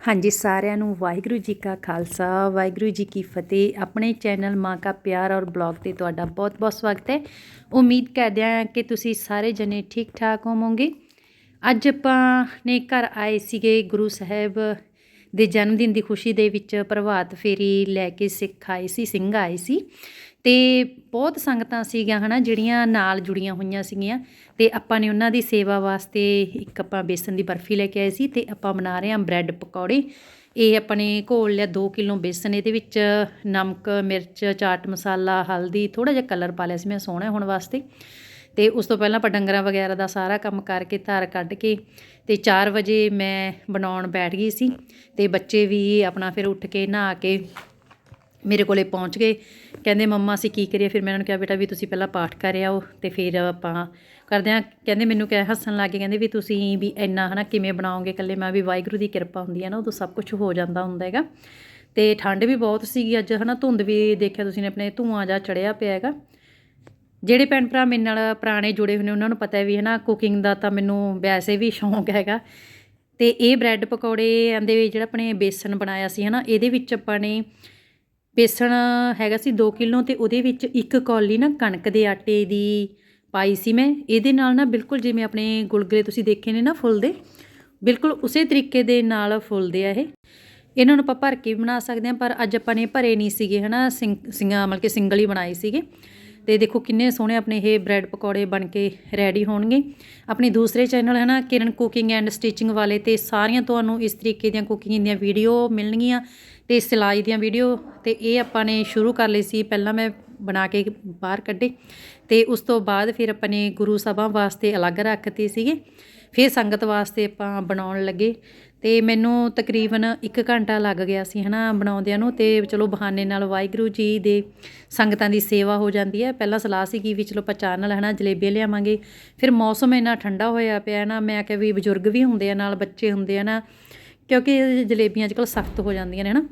ਹਾਂਜੀ, ਸਾਰਿਆਂ ਨੂੰ ਵਾਹਿਗੁਰੂ ਜੀ ਕਾ ਖਾਲਸਾ, ਵਾਹਿਗੁਰੂ ਜੀ ਕੀ ਫਤਿਹ। ਆਪਣੇ ਚੈਨਲ ਮਾਂ ਕਾ ਪਿਆਰ ਔਰ ਬਲੌਗ ਤੇ ਤੁਹਾਡਾ ਬਹੁਤ-ਬਹੁਤ ਸਵਾਗਤ ਹੈ। ਉਮੀਦ ਕਰਦੇ ਹਾਂ ਕਿ ਤੁਸੀਂ ਸਾਰੇ ਜਣੇ ਠੀਕ ਠਾਕ ਹੋਵੋਗੇ। ਅੱਜ ਆਪਾਂ ਨੇ ਘਰ ਆਏ ਸੀਗੇ ਗੁਰੂ ਸਾਹਿਬ ਦੇ ਜਨਮ ਦਿਨ ਦੀ ਖੁਸ਼ੀ ਦੇ ਵਿੱਚ ਪ੍ਰਭਾਤ ਫੇਰੀ ਲੈ ਕੇ ਸਿੱਖ ਆਏ ਸੀ, ਸਿੰਘ ਆਏ ਸੀ। ਤੇ ਬਹੁਤ ਸੰਗਤਾਂ ਸੀਗੀਆਂ, ਹਨਾ, ਜਿਹੜੀਆਂ ਨਾਲ ਜੁੜੀਆਂ ਹੋਈਆਂ ਸੀਗੀਆਂ ਤੇ ਆਪਾਂ ਨੇ ਉਹਨਾਂ ਦੀ ਸੇਵਾ ਵਾਸਤੇ ਇੱਕ ਆਪਾਂ ਬੇਸਨ ਦੀ ਬਰਫੀ ਲੈ ਕੇ ਆਏ ਸੀ ਤੇ ਆਪਾਂ ਬਣਾ ਰਹੇ ਹਾਂ ਬ੍ਰੈਡ ਪਕੌੜੇ। ਇਹ ਆਪਾਂ ਨੇ ਘੋਲ ਲਿਆ 2 ਕਿਲੋ ਬੇਸਨ, ਇਹਦੇ ਵਿੱਚ ਨਮਕ, ਮਿਰਚ, ਚਾਟ ਮਸਾਲਾ, ਹਲਦੀ ਥੋੜਾ ਜਿਹਾ ਕਲਰ ਪਾ ਲਿਆ ਸੀ ਮੈਂ ਸੋਹਣਾ ਹੋਣ ਵਾਸਤੇ। ਤੇ ਉਸ ਤੋਂ ਪਹਿਲਾਂ ਆਪਾਂ ਡੰਗਰਾਂ ਵਗੈਰਾ ਦਾ ਸਾਰਾ ਕੰਮ ਕਰਕੇ ਧਾਰ ਕੱਢ ਕੇ ਤੇ 4 ਵਜੇ ਮੈਂ ਬਣਾਉਣ ਬੈਠ ਗਈ ਸੀ ਤੇ ਬੱਚੇ ਵੀ ਆਪਣਾ ਫਿਰ ਉੱਠ ਕੇ ਨਹਾ ਕੇ ਮੇਰੇ ਕੋਲੇ ਪਹੁੰਚ ਗਏ। ਕਹਿੰਦੇ, ਮੰਮਾ, ਅਸੀਂ ਕੀ ਕਰੀਏ? ਫਿਰ ਮੈਂ ਉਹਨਾਂ ਨੂੰ ਕਿਹਾ, ਬੇਟਾ, ਵੀ ਤੁਸੀਂ ਪਹਿਲਾਂ ਪਾਠ ਕਰ ਆਓ ਤੇ ਫਿਰ ਆਪਾਂ ਕਰਦੇ ਆ। ਕਹਿੰਦੇ, ਮੈਨੂੰ ਕਹਿ ਹੱਸਣ ਲੱਗ ਗਏ। ਕਹਿੰਦੇ, ਵੀ ਤੁਸੀਂ ਵੀ ਇੰਨਾ, ਹਨਾ, ਕਿਵੇਂ ਬਣਾਓਗੇ ਇਕੱਲੇ? ਮੈਂ ਵੀ ਵਾਹਿਗੁਰੂ ਦੀ ਕਿਰਪਾ ਹੁੰਦੀ ਹੈ ਨਾ, ਉਦੋਂ ਸਭ ਕੁਝ ਹੋ ਜਾਂਦਾ ਹੁੰਦਾ ਹੈਗਾ। ਤੇ ਠੰਡ ਵੀ ਬਹੁਤ ਸੀਗੀ ਅੱਜ, ਹਨਾ, ਧੁੰਦ ਵੀ ਦੇਖਿਆ ਤੁਸੀਂ ਨੇ, ਆਪਣੇ ਧੂਆਂ ਜਾ ਚੜਿਆ ਪਿਆ ਹੈਗਾ। ਜਿਹੜੇ ਭੈਣ ਭਰਾ ਮੇਰੇ ਨਾਲ ਪੁਰਾਣੇ ਜੁੜੇ ਹੋਏ ਨੇ, ਉਹਨਾਂ ਨੂੰ ਪਤਾ ਹੈ ਵੀ, ਹਨਾ ਕੁਕਿੰਗ ਦਾ ਤਾਂ ਮੈਨੂੰ ਵੈਸੇ ਵੀ ਸ਼ੌਂਕ ਹੈਗਾ। ਤੇ ਇਹ ਬ੍ਰੈਡ ਪਕੌੜੇ ਦੇ ਜਿਹੜਾ ਆਪਣੇ ਬੇਸਨ ਬਣਾਇਆ ਸੀ, ਹਨਾ, ਇਹਦੇ ਵਿੱਚ ਆਪਾਂ ਨੇ ਬੇਸਣ ਹੈਗਾ ਸੀ 2 ਕਿਲੋ ਅਤੇ ਉਹਦੇ ਵਿੱਚ ਇੱਕ ਕੌਲੀ ਨਾ ਕਣਕ ਦੇ ਆਟੇ ਦੀ ਪਾਈ ਸੀ ਮੈਂ। ਇਹਦੇ ਨਾਲ ਨਾ ਬਿਲਕੁਲ ਜਿਵੇਂ ਆਪਣੇ ਗੁਲਗੁਲੇ ਤੁਸੀਂ ਦੇਖੇ ਨੇ ਨਾ ਫੁੱਲਦੇ ਬਿਲਕੁਲ ਉਸੇ ਤਰੀਕੇ ਦੇ ਨਾਲ ਫੁੱਲਦੇ ਆ ਇਹ। ਇਹਨਾਂ ਨੂੰ ਆਪਾਂ ਭਰ ਕੇ ਵੀ ਬਣਾ ਸਕਦੇ ਹਾਂ, ਪਰ ਅੱਜ ਆਪਾਂ ਨੇ ਭਰੇ ਨਹੀਂ ਸੀਗੇ ਹਨਾ ਸਿੰਗਾ ਮਤਲਬ ਕਿ ਸਿੰਗਲ ਹੀ ਬਣਾਏ ਸੀਗੇ। ਤੇ ਦੇਖੋ ਕਿੰਨੇ ਸੋਹਣੇ ਆਪਣੇ ਇਹ ਬ੍ਰੈਡ ਪਕੌੜੇ ਬਣ ਕੇ ਰੈਡੀ ਹੋਣਗੇ। ਆਪਣੇ ਦੂਸਰੇ ਚੈਨਲ ਹੈ ਨਾ, ਕਿਰਨ ਕੁਕਿੰਗ ਐਂਡ ਸਟਿਚਿੰਗ ਵਾਲੇ, ਤੇ ਸਾਰੀਆਂ ਤੁਹਾਨੂੰ ਇਸ ਤਰੀਕੇ ਦੀਆਂ ਕੁਕਿੰਗ ਦੀਆਂ ਵੀਡੀਓ ਮਿਲਣਗੀਆਂ ਤੇ ਸਿਲਾਈ ਦੀਆਂ ਵੀਡੀਓ ਤੇ ਇਹ ਆਪਾਂ ਨੇ ਸ਼ੁਰੂ ਕਰ ਲਈ ਸੀ, ਪਹਿਲਾਂ ਮੈਂ ਬਣਾ ਕੇ ਬਾਹਰ ਕੱਢੇ। ਤੇ ਉਸ ਤੋਂ ਬਾਅਦ ਫਿਰ ਆਪਾਂ ਨੇ ਗੁਰੂ ਸਾਹਿਬਾਂ ਵਾਸਤੇ ਅਲੱਗ ਰੱਖਤੇ ਸੀਗੇ। ਫਿਰ ਸੰਗਤ ਵਾਸਤੇ ਆਪਾਂ ਬਣਾਉਣ ਲੱਗੇ। ਅਤੇ ਮੈਨੂੰ ਤਕਰੀਬਨ ਇੱਕ ਘੰਟਾ ਲੱਗ ਗਿਆ ਸੀ ਹੈ ਨਾ ਬਣਾਉਂਦਿਆਂ ਨੂੰ ਅਤੇ ਚਲੋ ਬਹਾਨੇ ਨਾਲ ਵਾਹਿਗੁਰੂ ਜੀ ਦੇ ਸੰਗਤਾਂ ਦੀ ਸੇਵਾ ਹੋ ਜਾਂਦੀ ਹੈ। ਪਹਿਲਾਂ ਸਲਾਹ ਸੀਗੀ ਵੀ ਚਲੋ ਪਚਾਨ ਨਾਲ ਹੈ ਨਾ ਜਲੇਬੀਆਂ ਲਿਆਵਾਂਗੇ। ਫਿਰ ਮੌਸਮ ਇੰਨਾ ਠੰਡਾ ਹੋਇਆ ਪਿਆ ਹੈ ਨਾ, ਮੈਂ ਕਿਹਾ ਵੀ ਬਜ਼ੁਰਗ ਵੀ ਹੁੰਦੇ ਆ ਨਾਲ ਬੱਚੇ ਹੁੰਦੇ ਆ ਨਾ, ਕਿਉਂਕਿ ਜਲੇਬੀਆਂ ਅੱਜ ਕੱਲ੍ਹ ਸਖਤ ਹੋ ਜਾਂਦੀਆਂ ਨੇ ਹੈ ਨਾ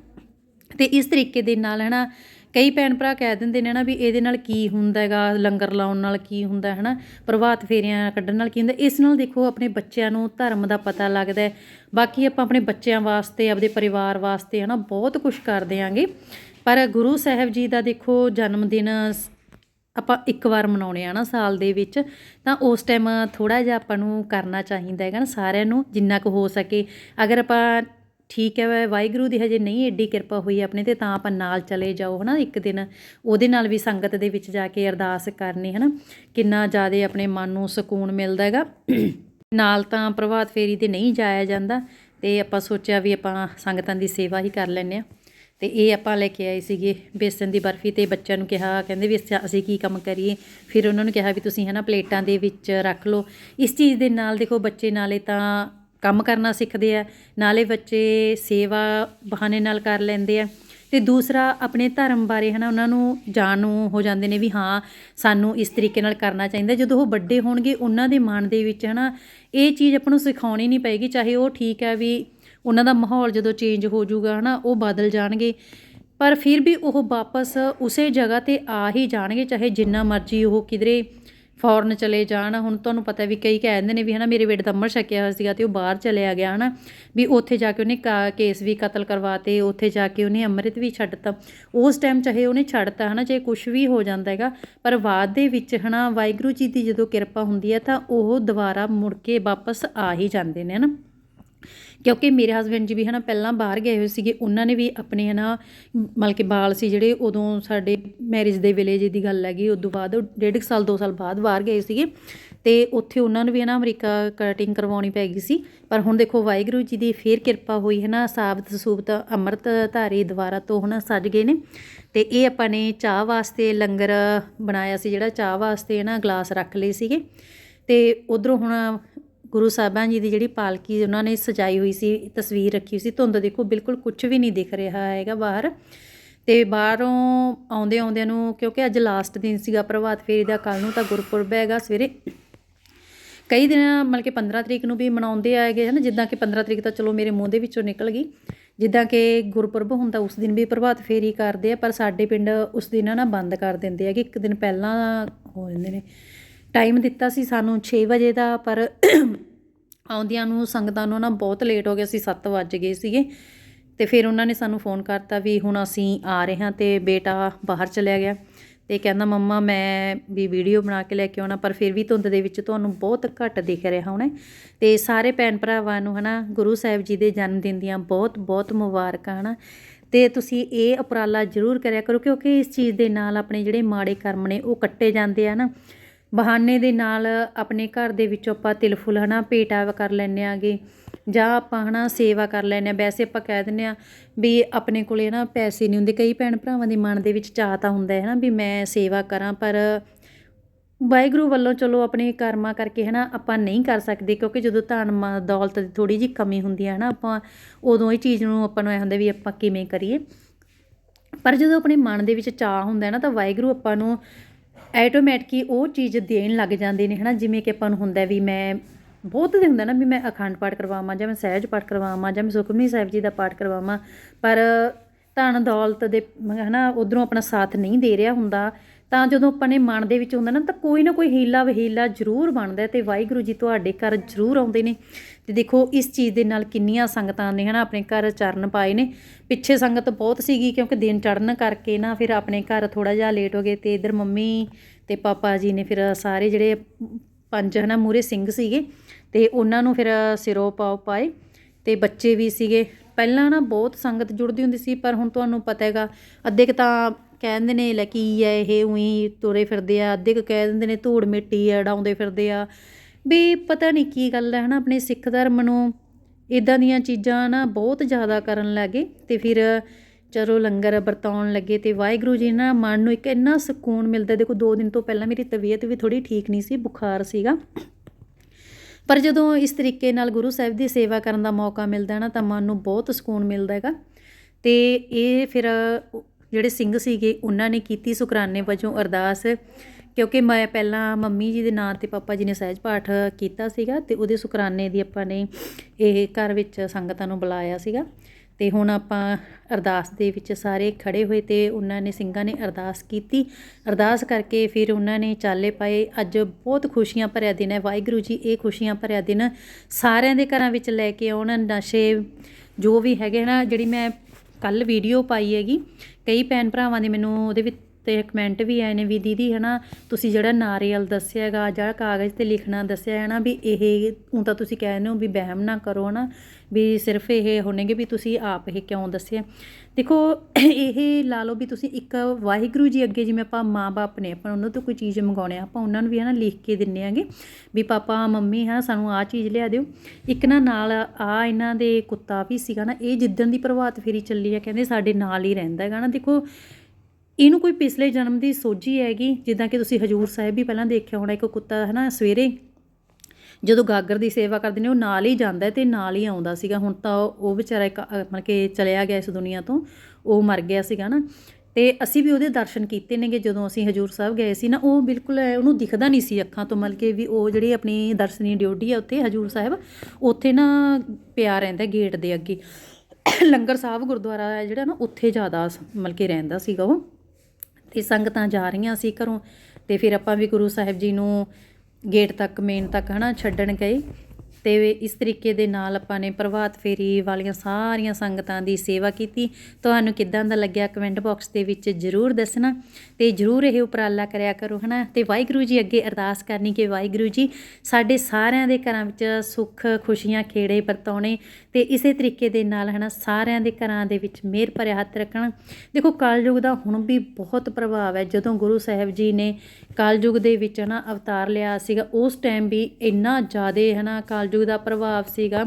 ਅਤੇ ਇਸ ਤਰੀਕੇ ਦੇ ਨਾਲ ਹੈ ਨਾ ਕਈ ਭੈਣ ਭਰਾ ਕਹਿ ਦਿੰਦੇ ਨੇ ਨਾ ਵੀ ਇਹਦੇ ਨਾਲ ਕੀ ਹੁੰਦਾ ਹੈਗਾ, ਲੰਗਰ ਲਾਉਣ ਨਾਲ ਕੀ ਹੁੰਦਾ ਹੈ ਨਾ ਪ੍ਰਭਾਤ ਫੇਰੀਆਂ ਕੱਢਣ ਨਾਲ ਕੀ ਹੁੰਦਾ? ਇਸ ਨਾਲ ਦੇਖੋ, ਆਪਣੇ ਬੱਚਿਆਂ ਨੂੰ ਧਰਮ ਦਾ ਪਤਾ ਲੱਗਦਾ ਬਾਕੀ ਆਪਾਂ ਆਪਣੇ ਬੱਚਿਆਂ ਵਾਸਤੇ, ਆਪਦੇ ਪਰਿਵਾਰ ਵਾਸਤੇ ਹੈ ਨਾ ਬਹੁਤ ਕੁਝ ਕਰਦੇ ਆਂਗੇ। ਪਰ ਗੁਰੂ ਸਾਹਿਬ ਜੀ ਦਾ ਦੇਖੋ, ਜਨਮ ਦਿਨ ਆਪਾਂ ਇੱਕ ਵਾਰ ਮਨਾਉਣੇ ਆ ਨਾ ਸਾਲ ਦੇ ਵਿੱਚ, ਤਾਂ ਉਸ ਟਾਈਮ ਥੋੜਾ ਜਿਹਾ ਆਪਾਂ ਨੂੰ ਕਰਨਾ ਚਾਹੀਦਾ ਹੈਗਾ ਨਾ ਸਾਰਿਆਂ ਨੂੰ, ਜਿੰਨਾ ਕੁ ਹੋ ਸਕੇ। ਅਗਰ ਆਪਾਂ ਠੀਕ ਹੈ ਵਾਹਿਗੁਰੂ ਦੀ ਹਜੇ ਨਹੀਂ ਏਡੀ ਕਿਰਪਾ ਹੋਈ ਆਪਣੇ, ਤੇ ਤਾਂ ਆਪਾਂ ਨਾਲ ਚਲੇ ਜਾਓ, ਹਨਾ, ਇੱਕ ਦਿਨ। ਉਹਦੇ ਨਾਲ ਵੀ ਸੰਗਤ ਦੇ ਵਿੱਚ ਜਾ ਕੇ ਅਰਦਾਸ ਕਰਨੀ, ਹਨਾ। ਕਿੰਨਾ ਜ਼ਿਆਦਾ ਆਪਣੇ ਮਨ ਨੂੰ ਸਕੂਨ ਮਿਲਦਾ ਹੈਗਾ। ਨਾਲ ਤਾਂ ਪ੍ਰਭਾਤ ਫੇਰੀ ਤੇ ਨਹੀਂ ਜਾਇਆ ਜਾਂਦਾ, ਤੇ ਆਪਾਂ ਸੋਚਿਆ ਵੀ ਆਪਾਂ ਸੰਗਤਾਂ ਦੀ ਸੇਵਾ ਹੀ ਕਰ ਲੈਨੇ ਆ ਤੇ ਇਹ ਆਪਾਂ ਲੈ ਕੇ ਆਏ ਸੀਗੇ ਬੇਸਨ ਦੀ ਬਰਫੀ ਤੇ ਬੱਚਿਆਂ ਨੂੰ ਕਿਹਾ, ਕਹਿੰਦੇ ਵੀ ਅਸੀਂ ਕੀ ਕੰਮ ਕਰੀਏ? ਫਿਰ ਉਹਨਾਂ ਨੂੰ ਕਿਹਾ ਵੀ ਤੁਸੀਂ, ਹਨਾ, ਪਲੇਟਾਂ ਦੇ ਵਿੱਚ ਰੱਖ ਲਓ। ਇਸ ਚੀਜ਼ ਦੇ ਨਾਲ ਦੇਖੋ, ਬੱਚੇ ਨਾਲੇ ਤਾਂ ਕੰਮ ਕਰਨਾ ਸਿੱਖਦੇ ਆ, ਨਾਲੇ ਬੱਚੇ ਸੇਵਾ ਬਹਾਨੇ ਨਾਲ ਕਰ ਲੈਂਦੇ ਆ। ਅਤੇ ਦੂਸਰਾ, ਆਪਣੇ ਧਰਮ ਬਾਰੇ ਹੈ ਨਾ ਉਹਨਾਂ ਨੂੰ ਜਾਣੂ ਹੋ ਜਾਂਦੇ ਨੇ ਵੀ ਹਾਂ, ਸਾਨੂੰ ਇਸ ਤਰੀਕੇ ਨਾਲ ਕਰਨਾ ਚਾਹੀਦਾ। ਜਦੋਂ ਉਹ ਵੱਡੇ ਹੋਣਗੇ, ਉਹਨਾਂ ਦੇ ਮਨ ਦੇ ਵਿੱਚ ਹੈ ਨਾ ਇਹ ਚੀਜ਼ ਆਪਾਂ ਨੂੰ ਸਿਖਾਉਣੀ ਨਹੀਂ ਪਏਗੀ, ਚਾਹੇ ਉਹ ਠੀਕ ਹੈ ਵੀ ਉਹਨਾਂ ਦਾ ਮਾਹੌਲ ਜਦੋਂ ਚੇਂਜ ਹੋ ਜਾਊਗਾ ਨਾ ਉਹ ਬਦਲ ਜਾਣਗੇ। ਪਰ ਫਿਰ ਵੀ ਉਹ ਵਾਪਸ ਉਸੇ ਜਗ੍ਹਾ ਤੇ ਆ ਹੀ ਜਾਣਗੇ, ਚਾਹੇ ਜਿੰਨਾ ਮਰਜ਼ੀ ਉਹ ਕਿਧਰੇ ਫੌਰਨ ਚਲੇ ਜਾਣ। ਹੁਣ ਤੁਹਾਨੂੰ ਪਤਾ ਵੀ ਕਈ ਕਹਿ ਦਿੰਦੇ ਨੇ ਵੀ ਹਨਾ, ਮੇਰੇ ਬੇਟੇ ਦਾ ਅੰਮ੍ਰਿਤ ਛਕਿਆ ਹੋਇਆ ਸੀਗਾ ਤੇ ਉਹ ਬਾਹਰ ਚਲਿਆ ਗਿਆ ਹਨਾ, ਵੀ ਉੱਥੇ ਜਾ ਕੇ ਉਹਨੇ ਕੇਸ ਵੀ ਕਤਲ ਕਰਵਾਤੇ ਉੱਥੇ ਜਾ ਕੇ ਉਹਨੇ ਅੰਮ੍ਰਿਤ ਵੀ ਛੱਡਤਾ। ਉਸ ਟਾਈਮ ਚਾਹੇ ਉਹਨੇ ਛੱਡਤਾ ਹਨਾ, ਚਾਹੇ ਕੁਝ ਵੀ ਹੋ ਜਾਂਦਾ ਹੈਗਾ, ਪਰ ਬਾਅਦ ਦੇ ਵਿੱਚ ਹਨਾ, ਵਾਹਿਗੁਰੂ ਜੀ ਦੀ ਜਦੋਂ ਕਿਰਪਾ ਹੁੰਦੀ ਹੈ ਤਾਂ ਉਹ ਦੁਬਾਰਾ ਮੁੜ ਕੇ ਵਾਪਸ ਆ ਹੀ ਜਾਂਦੇ ਨੇ ਹਨਾ। ਕਿਉਂਕਿ ਮੇਰੇ ਹਸਬੰਡ ਜੀ ਵੀ ਹਨਾ ਪਹਿਲਾਂ ਬਾਹਰ ਗਏ ਹੋਏ ਸੀਗੇ, ਉਹਨਾਂ ਨੇ ਵੀ ਆਪਣੇ ਹਨਾ, ਮਤਲਬ ਕਿ ਬਾਲ ਸੀ ਜਿਹੜੇ ਉਦੋਂ ਸਾਡੇ ਮੈਰਿਜ ਦੇ ਵੇਲੇ ਜੀ ਦੀ ਗੱਲ ਹੈਗੀ, ਉਦੋਂ ਬਾਅਦ ਡੇਢ ਸਾਲ 2 ਸਾਲ ਬਾਅਦ ਬਾਹਰ ਗਏ ਸੀਗੇ ਤੇ ਉੱਥੇ ਉਹਨਾਂ ਨੂੰ ਵੀ ਹਨਾ ਅਮਰੀਕਾ ਕਟਿੰਗ ਕਰਵਾਉਣੀ ਪੈ ਗਈ ਸੀ। ਪਰ ਹੁਣ ਦੇਖੋ ਵਾਹਿਗੁਰੂ ਜੀ ਦੀ ਫੇਰ ਕਿਰਪਾ ਹੋਈ ਹੈ ਨਾ ਸਾਬਤ ਸੂਬਤ ਅੰਮ੍ਰਿਤ ਧਾਰੀ ਦੁਆਰਾ ਤੋਂ ਹਨਾ ਸੱਜ ਗਏ ਨੇ ਤੇ ਇਹ ਆਪਾਂ ਨੇ ਚਾਹ ਵਾਸਤੇ ਲੰਗਰ ਬਣਾਇਆ ਸੀ ਜਿਹੜਾ ਚਾਹ ਵਾਸਤੇ ਨਾ ਗਲਾਸ ਰੱਖ ਲਏ ਸੀਗੇ। ਤੇ ਉਧਰੋਂ ਹੁਣ ਗੁਰੂ ਸਾਹਿਬਾਂ ਜੀ ਦੀ ਜਿਹੜੀ ਪਾਲਕੀ ਉਹਨਾਂ ਨੇ ਸਜਾਈ ਹੋਈ ਸੀ, ਤਸਵੀਰ ਰੱਖੀ ਸੀ, ਧੁੰਦ ਦੇਖੋ ਬਿਲਕੁਲ ਕੁਝ ਵੀ ਨਹੀਂ ਦਿਖ ਰਿਹਾ ਹੈਗਾ ਬਾਹਰ। ਤੇ ਬਾਹਰੋਂ ਆਉਂਦੇ ਆਉਂਦਿਆਂ ਨੂੰ, ਕਿਉਂਕਿ ਅੱਜ ਲਾਸਟ ਦਿਨ ਸੀਗਾ ਪ੍ਰਭਾਤ ਫੇਰੀ ਦਾ ਕੱਲ ਨੂੰ ਤਾਂ ਗੁਰਪੁਰਬ ਹੈਗਾ ਸਵੇਰੇ। ਕਈ ਦਿਨ ਮਤਲਬ ਕਿ 15 ਤਰੀਕ ਨੂੰ ਵੀ ਮਨਾਉਂਦੇ ਆਏਗੇ ਹਨ, ਜਿੱਦਾਂ ਕਿ 15 ਤਰੀਕ ਤਾਂ ਚਲੋ ਮੇਰੇ ਮੂੰਹ ਦੇ ਵਿੱਚੋਂ ਨਿਕਲ ਗਈ। ਜਿੱਦਾਂ ਕਿ ਗੁਰਪੁਰਬ ਹੁੰਦਾ, ਉਸ ਦਿਨ ਵੀ ਪ੍ਰਭਾਤ ਫੇਰੀ ਕਰਦੇ ਆ, ਪਰ ਸਾਡੇ ਪਿੰਡ ਉਸ ਦਿਨ ਨਾ ਬੰਦ ਕਰ ਦਿੰਦੇ ਆ ਕਿ ਇੱਕ ਦਿਨ ਪਹਿਲਾਂ ਹੋ ਜਾਂਦੇ ਨੇ। ਟਾਈਮ ਦਿੱਤਾ ਸੀ ਸਾਨੂੰ 6 ਵਜੇ ਦਾ, ਪਰ ਆਉਂਦਿਆਂ ਨੂੰ, ਸੰਗਤਾਂ ਨੂੰ ਨਾ ਬਹੁਤ ਲੇਟ ਹੋ ਗਿਆ ਸੀ 7 ਵੱਜ ਗਏ ਸੀਗੇ। ਤੇ ਫਿਰ ਉਹਨਾਂ ਨੇ ਸਾਨੂੰ ਫੋਨ ਕਰਤਾ ਵੀ ਹੁਣ ਅਸੀਂ ਆ ਰਹੇ ਹਾਂ ਤੇ ਬੇਟਾ ਬਾਹਰ ਚਲਿਆ ਗਿਆ। ਤੇ ਕਹਿੰਦਾ, ਮੰਮਾ, ਮੈਂ ਵੀ ਵੀਡੀਓ ਬਣਾ ਕੇ ਲੈ ਕੇ ਆਉਣਾ, ਪਰ ਫਿਰ ਵੀ ਧੁੰਦ ਦੇ ਵਿੱਚ ਤੁਹਾਨੂੰ ਬਹੁਤ ਘੱਟ ਦਿਖ ਰਿਹਾ ਹੋਣਾ ਤੇ ਸਾਰੇ ਭੈਣ ਭਰਾਵਾਂ ਨੂੰ ਹਨਾ, ਗੁਰੂ ਸਾਹਿਬ ਜੀ ਦੇ ਜਨਮ ਦਿਨ ਦੀਆਂ ਬਹੁਤ ਬਹੁਤ ਮੁਬਾਰਕਾਂ ਹਨਾ। ਤੇ ਤੁਸੀਂ ਇਹ ਉਪਰਾਲਾ ਜ਼ਰੂਰ ਕਰਿਆ ਕਰੋ, ਕਿਉਂਕਿ ਇਸ ਚੀਜ਼ ਦੇ ਨਾਲ ਆਪਣੇ ਜਿਹੜੇ ਮਾੜੇ ਕਰਮ ਨੇ, ਉਹ ਕੱਟੇ ਜਾਂਦੇ ਆ ਨਾ। ਬਹਾਨੇ ਦੇ ਨਾਲ ਆਪਣੇ ਘਰ ਦੇ ਵਿੱਚੋਂ ਆਪਾਂ ਤਿਲ ਹੈ ਨਾ ਭੇਟਾ ਕਰ ਲੈਂਦੇ ਆਗੇ, ਜਾਂ ਆਪਾਂ ਹੈ ਨਾ ਸੇਵਾ ਕਰ ਲੈਂਦੇ ਹਾਂ। ਵੈਸੇ ਆਪਾਂ ਕਹਿ ਦਿੰਦੇ ਹਾਂ ਵੀ ਆਪਣੇ ਕੋਲ ਹੈ ਨਾ ਪੈਸੇ ਨਹੀਂ ਹੁੰਦੇ। ਕਈ ਭੈਣ ਭਰਾਵਾਂ ਦੇ ਮਨ ਦੇ ਵਿੱਚ ਚਾਹ ਤਾਂ ਹੁੰਦਾ ਹੈ ਨਾ ਵੀ ਮੈਂ ਸੇਵਾ ਕਰਾਂ, ਪਰ ਵਾਹਿਗੁਰੂ ਵੱਲੋਂ ਚਲੋ ਆਪਣੇ ਕਰਮਾਂ ਕਰਕੇ ਹਨਾ ਆਪਾਂ ਨਹੀਂ ਕਰ ਸਕਦੇ, ਕਿਉਂਕਿ ਜਦੋਂ ਧਨ ਮ- ਦੌਲਤ ਦੀ ਥੋੜੀ ਜਿਹੀ ਕਮੀ ਹੁੰਦੀ ਹੈ ਹਨਾ ਆਪਾਂ ਉਦੋਂ ਇਹ ਚੀਜ਼ ਨੂੰ ਆਪਾਂ ਨੂੰ ਇਹ ਹੁੰਦਾ ਵੀ ਆਪਾਂ ਕਿਵੇਂ ਕਰੀਏ। ਪਰ ਜਦੋਂ ਆਪਣੇ ਮਨ ਦੇ ਵਿੱਚ ਚਾਹ ਹੁੰਦਾ ਹੈ ਨਾ, ਤਾਂ ਵਾਹਿਗੁਰੂ ਆਪਾਂ ਨੂੰ ਆਟੋਮੈਟਿਕਲੀ ਉਹ ਚੀਜ਼ ਦੇਣ ਲੱਗ ਜਾਂਦੇ ਨੇ, ਹਨਾ? ਜਿਵੇਂ ਕਿ ਆਪਾਂ ਨੂੰ ਹੁੰਦਾ ਵੀ ਮੈਂ ਬਹੁਤ ਦੇ ਹੁੰਦਾ ਨਾ ਵੀ ਮੈਂ ਅਖੰਡ ਪਾਠ ਕਰਵਾਵਾਂ ਜਾਂ ਮੈਂ ਸਹਿਜ ਪਾਠ ਕਰਵਾਵਾਂ ਜਾਂ ਮੈਂ ਸੁਖਮਨੀ ਸਾਹਿਬ ਜੀ ਦਾ ਪਾਠ ਕਰਵਾਵਾਂ, ਪਰ ਧਨ ਦੌਲਤ ਦੇ, ਹਨਾ? ਉਧਰੋਂ ਆਪਣਾ ਸਾਥ ਨਹੀਂ ਦੇ ਰਿਹਾ ਹੁੰਦਾ। ਤਾਂ ਜਦੋਂ ਆਪਾਂ ਨੇ ਮਨ ਦੇ ਵਿੱਚ ਹੁੰਦਾ ਨਾ, ਤਾਂ ਕੋਈ ਨਾ ਕੋਈ ਹੀਲਾ ਵਹੀਲਾ ਜ਼ਰੂਰ ਬਣਦਾ ਹੈ ਤੇ ਵਾਹਿਗੁਰੂ ਜੀ ਤੁਹਾਡੇ ਘਰ ਜ਼ਰੂਰ ਆਉਂਦੇ ਨੇ। ਤੇ ਦੇਖੋ, ਇਸ ਚੀਜ਼ ਦੇ ਨਾਲ ਕਿੰਨੀਆਂ ਸੰਗਤਾਂ ਨੇ, ਹਨਾ, ਆਪਣੇ ਘਰ ਚਰਨ ਪਾਏ ਨੇ। ਪਿੱਛੇ ਸੰਗਤ ਬਹੁਤ ਸੀਗੀ, ਕਿਉਂਕਿ ਦਿਨ ਚੜ੍ਹਨ ਕਰਕੇ ਨਾ, ਫਿਰ ਆਪਣੇ ਘਰ ਥੋੜਾ ਜਿਹਾ ਲੇਟ ਹੋ ਗਏ ਤੇ ਇਧਰ ਮੰਮੀ ਤੇ ਪਾਪਾ ਜੀ ਨੇ ਫਿਰ ਸਾਰੇ ਜਿਹੜੇ ਪੰਜ, ਹਨਾ ਮੂਰੇ ਸਿੰਘ ਸੀਗੇ ਤੇ ਉਹਨਾਂ ਨੂੰ ਫਿਰ ਸਿਰੋਂ ਪਾਓ ਪਾਏ ਤੇ ਬੱਚੇ ਵੀ ਸੀਗੇ। ਪਹਿਲਾਂ ਨਾ ਬਹੁਤ ਸੰਗਤ ਜੁੜਦੀ ਹੁੰਦੀ ਸੀ, ਪਰ ਹੁਣ ਤੁਹਾਨੂੰ ਪਤਾ ਹੈਗਾ, ਅੱਧੇ ਕੁ ਤਾਂ ਕਹਿੰਦੇ ਨੇ, ਲੈ ਕੀ ਹੈ ਇਹ, ਉਹੀ ਤੁਰੇ ਫਿਰਦੇ ਆ, ਅੱਧੇ ਕੁ ਕਹਿ ਦਿੰਦੇ ਨੇ ਧੂੜ ਮਿੱਟੀ ਆ ਡਾਉਂਦੇ ਫਿਰਦੇ ਆ। ਵੀ ਪਤਾ ਨਹੀਂ ਕੀ ਗੱਲ ਹੈ ਹਨਾ, ਆਪਣੇ ਸਿੱਖ ਧਰਮ ਨੂੰ ਇਦਾਂ ਦੀਆਂ ਚੀਜ਼ਾਂ ਨਾ ਬਹੁਤ ਜ਼ਿਆਦਾ ਕਰਨ ਲੱਗੇ ਤੇ ਫਿਰ ਚਲੋ ਲੰਗਰ ਵਰਤਾਉਣ ਲੱਗੇ ਤੇ ਵਾਹਿਗੁਰੂ ਜੀ ਨਾ ਮਨ ਨੂੰ ਇੱਕ ਇੰਨਾ ਸਕੂਨ ਮਿਲਦਾ, ਦੇਖੋ 2 ਦਿਨ ਤੋਂ ਪਹਿਲਾਂ ਮੇਰੀ ਤਬੀਅਤ ਵੀ ਥੋੜੀ ਠੀਕ ਨਹੀਂ ਸੀ, ਬੁਖਾਰ ਸੀਗਾ। ਪਰ ਜਦੋਂ ਇਸ ਤਰੀਕੇ ਨਾਲ ਗੁਰੂ ਸਾਹਿਬ ਦੀ ਸੇਵਾ ਕਰਨ ਦਾ ਮੌਕਾ ਮਿਲਦਾ ਨਾ, ਤਾਂ ਮਨ ਨੂੰ ਬਹੁਤ ਸਕੂਨ ਮਿਲਦਾ ਹੈਗਾ। ਤੇ ਇਹ ਫਿਰ ਜਿਹੜੇ ਸਿੰਘ ਸੀਗੇ, ਉਹਨਾਂ ਨੇ ਕੀਤੀ ਸੁਕਰਾਨੇ ਵਜੋਂ ਅਰਦਾਸ। ਕਿਉਂਕਿ ਮੈਂ ਪਹਿਲਾਂ ਮੰਮੀ ਜੀ ਦੇ ਨਾਂ ਤੇ ਪਾਪਾ ਜੀ ਨੇ ਸਹਿਜ ਪਾਠ ਕੀਤਾ ਸੀਗਾ ਤੇ ਉਹਦੇ ਸੁਕਰਾਨੇ ਦੀ ਆਪਾਂ ਨੇ ਇਹ ਘਰ ਵਿੱਚ ਸੰਗਤਾਂ ਨੂੰ ਬੁਲਾਇਆ ਸੀਗਾ। ਤੇ ਹੁਣ ਆਪਾਂ ਅਰਦਾਸ ਦੇ ਵਿੱਚ ਸਾਰੇ ਖੜੇ ਹੋਏ ਤੇ ਉਹਨਾਂ ਨੇ ਸਿੰਘਾਂ ਨੇ ਅਰਦਾਸ ਕੀਤੀ। ਅਰਦਾਸ ਕਰਕੇ ਫਿਰ ਉਹਨਾਂ ਨੇ ਚਾਲੇ ਪਾਏ। ਅੱਜ ਬਹੁਤ ਖੁਸ਼ੀਆਂ ਭਰਿਆ ਦਿਨ ਹੈ। ਵਾਹਿਗੁਰੂ ਜੀ, ਇਹ ਖੁਸ਼ੀਆਂ ਭਰਿਆ ਦਿਨ ਸਾਰਿਆਂ ਦੇ ਘਰਾਂ ਵਿੱਚ ਲੈ ਕੇ ਆਉਣ। ਨਸ਼ੇ ਜੋ ਵੀ ਹੈਗੇ ਨਾ ਜਿਹੜੀ ਮੈਂ ਕੱਲ ਵੀਡੀਓ ਪਾਈ ਹੈਗੀ। ਕਈ ਭੈਣ ਭਰਾਵਾਂ ਨੇ ਮੈਨੂੰ ਉਹਦੇ ਵਿੱਚ ਤੇ ਕਮੈਂਟ ਵੀ ਆਏ ਨੇ ਵੀ ਦੀਦੀ, ਹਨਾ, ਤੁਸੀਂ ਜਿਹੜਾ ਨਾਰੀਅਲ ਦੱਸਿਆ ਹੈਗਾ ਜਿਹੜਾ ਕਾਗਜ਼ ਤੇ ਲਿਖਣਾ ਦੱਸਿਆ ਹੈ ਨਾ, ਵੀ ਇਹ ਹੁਣ ਤਾਂ ਤੁਸੀਂ ਕਹਿੰਦੇ ਹੋ ਵੀ ਵਹਿਮ ਨਾ ਕਰੋ ਨਾ ਵੀ ਸਿਰਫ ਇਹ ਹੋਣਗੇ ਵੀ ਤੁਸੀਂ ਆਪ ਇਹ ਕਿਉਂ ਦੱਸਿਆ। ਦੇਖੋ, ਇਹ ਲਾ ਲਓ ਵੀ ਤੁਸੀਂ ਇੱਕ ਵਾਹਿਗੁਰੂ ਜੀ ਅੱਗੇ ਜਿਵੇਂ ਆਪਾਂ ਮਾਂ-ਬਾਪ ਨੇ, ਆਪਾਂ ਉਹਨਾਂ ਤੋਂ ਕੋਈ ਚੀਜ਼ ਮੰਗਾਉਣੇ ਆ, ਆਪਾਂ ਉਹਨਾਂ ਨੂੰ ਵੀ, ਹਨਾ, ਲਿਖ ਕੇ ਦਿੰਨੇ ਆਂਗੇ ਵੀ ਪਾਪਾ, ਮੰਮੀ ਹਾਂ ਸਾਨੂੰ ਆਹ ਚੀਜ਼ ਲਿਆ ਦਿਓ। ਇੱਕ ਨਾ ਨਾਲ ਆ ਇਹਨਾਂ ਦੇ ਕੁੱਤਾ ਵੀ ਸੀਗਾ ਨਾ, ਇਹ ਜਿੱਦਣ ਦੀ ਪ੍ਰਭਾਤ ਫੇਰੀ ਚੱਲੀ ਆ, ਕਹਿੰਦੇ ਸਾਡੇ ਨਾਲ ਹੀ ਰਹਿੰਦਾ ਹੈਗਾ ਨਾ ਦੇਖੋ ਇਹਨੂੰ ਕੋਈ ਪਿਛਲੇ ਜਨਮ ਦੀ ਸੋਝੀ ਹੈਗੀ, ਜਿੱਦਾਂ ਕਿ ਤੁਸੀਂ ਹਜੂਰ ਸਾਹਿਬ ਵੀ ਪਹਿਲਾਂ ਦੇਖਿਆ ਹੋਣਾ, ਇੱਕ ਕੁੱਤਾ ਹੈ ਨਾ ਸਵੇਰੇ ਜਦੋਂ ਗਾਗਰ ਦੀ ਸੇਵਾ ਕਰਦੇ ਨੇ, ਉਹ ਨਾਲ ਹੀ ਜਾਂਦਾ ਹੈ ਤੇ ਨਾਲ ਹੀ ਆਉਂਦਾ ਸੀਗਾ। ਹੁਣ ਤਾਂ ਉਹ ਵਿਚਾਰਾ ਇੱਕ ਮਤਲਬ ਕਿ ਚਲਿਆ ਗਿਆ ਇਸ ਦੁਨੀਆ ਤੋਂ, ਉਹ ਮਰ ਗਿਆ ਸੀਗਾ ਨਾ। ਤੇ ਅਸੀਂ ਵੀ ਉਹਦੇ ਦਰਸ਼ਨ ਕੀਤੇ ਨੇਗੇ ਜਦੋਂ ਅਸੀਂ ਹਜੂਰ ਸਾਹਿਬ ਗਏ ਸੀ ਨਾ, ਉਹ ਬਿਲਕੁਲ ਉਹਨੂੰ ਦਿਖਦਾ ਨਹੀਂ ਸੀ ਅੱਖਾਂ ਤੋਂ, ਮਤਲਬ ਕਿ ਵੀ ਉਹ ਜਿਹੜੀ ਆਪਣੀ ਦਰਸ਼ਨੀ ਡਿਊਟੀ ਹੈ ਉੱਥੇ ਹਜੂਰ ਸਾਹਿਬ, ਉੱਥੇ ਨਾ ਪਿਆ ਰਹਿੰਦਾ ਗੇਟ ਦੇ ਅੱਗੇ। ਲੰਗਰ ਸਾਹਿਬ ਗੁਰਦੁਆਰਾ ਹੈ ਜਿਹੜਾ ਨਾ, ਉੱਥੇ ਜ਼ਿਆਦਾ ਮਤਲਬ ਕਿ ਰਹਿੰਦਾ ਸੀਗਾ ਉਹ। ਤੇ ਸੰਗਤਾਂ ਜਾ ਰਹੀਆਂ ਸੀ ਘਰੋਂ ਤੇ ਫਿਰ ਆਪਾਂ ਵੀ ਗੁਰੂ ਸਾਹਿਬ ਜੀ ਨੂੰ ਗੇਟ ਤੱਕ ਮੇਨ ਤੱਕ ਹਨਾ ਛੱਡਣ ਗਏ। ਅਤੇ ਇਸ ਤਰੀਕੇ ਦੇ ਨਾਲ ਆਪਾਂ ਨੇ ਪ੍ਰਭਾਤ ਫੇਰੀ ਵਾਲੀਆਂ ਸਾਰੀਆਂ ਸੰਗਤਾਂ ਦੀ ਸੇਵਾ ਕੀਤੀ। ਤੁਹਾਨੂੰ ਕਿੱਦਾਂ ਦਾ ਲੱਗਿਆ ਕਮੈਂਟ ਬਾਕਸ ਦੇ ਵਿੱਚ ਜਰੂਰ ਦੱਸਣਾ ਤੇ ਜਰੂਰ ਇਹ ਉਪਰਾਲਾ ਕਰਿਆ ਕਰੋ, ਹਨਾ? ਤੇ ਵਾਹਿਗੁਰੂ ਜੀ ਅੱਗੇ ਅਰਦਾਸ ਕਰਨੀ ਕਿ ਵਾਹਿਗੁਰੂ ਜੀ ਸਾਡੇ ਸਾਰਿਆਂ ਦੇ ਘਰਾਂ ਵਿੱਚ ਸੁੱਖ, ਖੁਸ਼ੀਆਂ ਖੇੜੇ ਵਰਤਾਉਣੇ ਤੇ ਇਸੇ ਤਰੀਕੇ ਦੇ ਨਾਲ, ਹਨਾ, ਸਾਰਿਆਂ ਦੇ ਘਰਾਂ ਦੇ ਵਿੱਚ ਮਿਹਰ ਭਰਿਆ ਹੱਥ ਰੱਖਣਾ। ਦੇਖੋ, ਕਲਯੁਗ ਦਾ ਹੁਣ ਵੀ ਬਹੁਤ ਪ੍ਰਭਾਵ ਹੈ। ਜਦੋਂ ਗੁਰੂ ਸਾਹਿਬ ਜੀ ਨੇ ਕਲਯੁਗ ਦੇ ਵਿੱਚ, ਹਨਾ, ਅਵਤਾਰ ਲਿਆ ਸੀਗਾ, ਉਸ ਟਾਈਮ ਵੀ ਇੰਨਾ ਜ਼ਿਆਦਾ, ਹਨਾ ਕਲਯੁਗ ਦਾ ਪ੍ਰਭਾਵ ਸੀਗਾ।